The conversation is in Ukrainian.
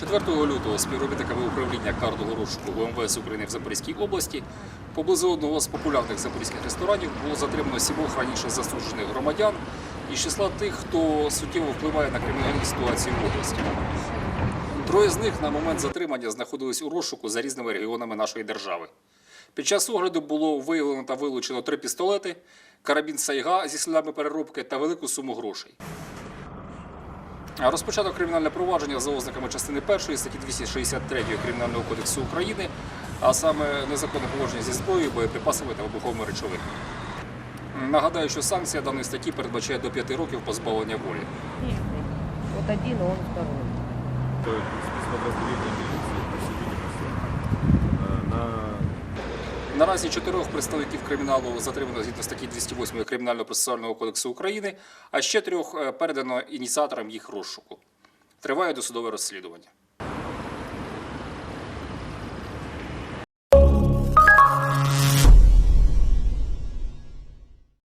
4 лютого співробітниками управління картового розшуку УМВС України в Запорізькій області поблизу одного з популярних запорізьких ресторанів було затримано сімох раніше засуджених громадян із числа тих, хто суттєво впливає на кримінальні ситуації в області. Троє з них на момент затримання знаходились у розшуку за різними регіонами нашої держави. Під час огляду було виявлено та вилучено три пістолети, карабін Сайга зі слідами переробки та велику суму грошей. Розпочато кримінальне провадження за ознаками частини 1 статті 263 Кримінального кодексу України, а саме незаконне поводження зі зброєю, боєприпасами та вибуховими речовинами. Нагадаю, що санкція даної статті передбачає до 5 років позбавлення волі. От один, а он второй. Наразі чотирьох представників криміналу затримано згідно статті 208 Кримінального процесуального кодексу України, а ще трьох е, передано ініціаторам їх розшуку. Триває досудове розслідування.